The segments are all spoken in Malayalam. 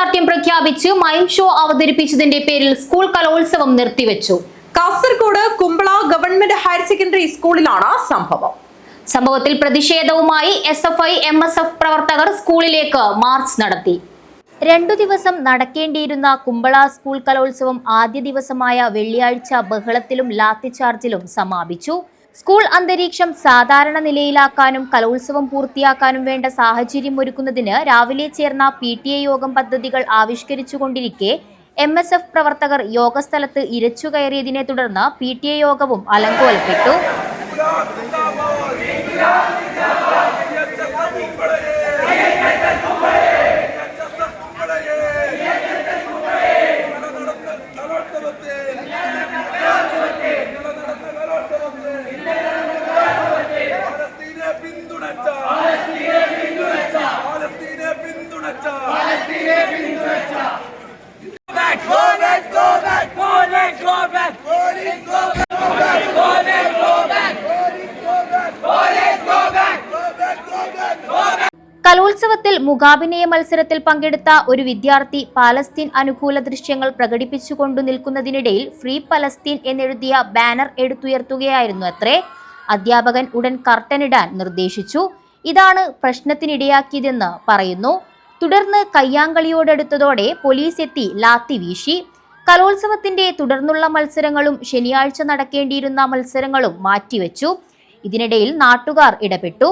ഐക്യദാർഢ്യം പ്രഖ്യാപിച്ച്. മൈം ഷോ അവതരിപ്പിച്ചതിന്റെ പേരിൽ സ്കൂൾ കലോത്സവം നിർത്തിവെച്ചു. Kasaragod Kumbla government higher secondary സ്കൂളിലാണ് സംഭവം. സംഭവത്തിൽ പ്രതിഷേധവുമായി S F I M S F പ്രവർത്തകർ സ്കൂളിലേക്ക് മാർച്ച് നടത്തി. രണ്ടു ദിവസം നടക്കേണ്ടിയിരുന്ന കുമ്പള സ്കൂൾ കലോത്സവം ആദ്യ ദിവസമായ വെള്ളിയാഴ്ച ബഹളത്തിലും ലാത്തിചാർജിലും സമാപിച്ചു. സ്കൂൾ അന്തരീക്ഷം സാധാരണ നിലയിലാക്കാനും കലോത്സവം പൂർത്തിയാക്കാനും വേണ്ട സാഹചര്യം ഒരുക്കുന്നതിന് രാവിലെ ചേർന്ന പി ടി എ യോഗം പദ്ധതികൾ ആവിഷ്കരിച്ചുകൊണ്ടിരിക്കെ എം എസ് എഫ് പ്രവർത്തകർ യോഗസ്ഥലത്ത് ഇരച്ചുകയറിയതിനെ തുടർന്ന് പി ടി എ യോഗവും അലങ്കോലപ്പെട്ടു. കലോത്സവത്തിൽ മുഖാഭിനയ മത്സരത്തിൽ പങ്കെടുത്ത ഒരു വിദ്യാർത്ഥി പാലസ്തീൻ അനുകൂല ദൃശ്യങ്ങൾ പ്രകടിപ്പിച്ചുകൊണ്ടു നിൽക്കുന്നതിനിടയിൽ ഫ്രീ പലസ്തീൻ എന്നെഴുതിയ ബാനർ എടുത്തുയർത്തുകയായിരുന്നു അത്രേ. അധ്യാപകൻ ഉടൻ കർട്ടനിടാൻ നിർദ്ദേശിച്ചു. ഇതാണ് പ്രശ്നത്തിനിടയാക്കിയതെന്ന് പറയുന്നു. തുടർന്ന് കയ്യാങ്കളിയോടടുത്തതോടെ പോലീസ് എത്തി ലാത്തി വീശി. കലോത്സവത്തിന്റെ തുടർന്നുള്ള മത്സരങ്ങളും ശനിയാഴ്ച നടക്കേണ്ടിയിരുന്ന മത്സരങ്ങളും മാറ്റിവെച്ചു. ഇതിനിടയിൽ നാട്ടുകാർ ഇടപെട്ടു.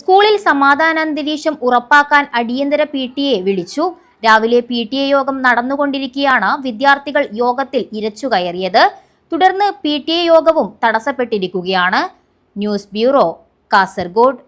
സ്കൂളിൽ സമാധാനാന്തരീക്ഷം ഉറപ്പാക്കാൻ അടിയന്തര പി ടി എ വിളിച്ചു. രാവിലെ പി ടി എ യോഗം നടന്നുകൊണ്ടിരിക്കെയാണ് വിദ്യാർത്ഥികൾ യോഗത്തിൽ ഇരച്ചു കയറിയത്. തുടർന്ന് പി ടി എ യോഗവും തടസ്സപ്പെട്ടിരിക്കുകയാണ്. News bureau Kasaragod.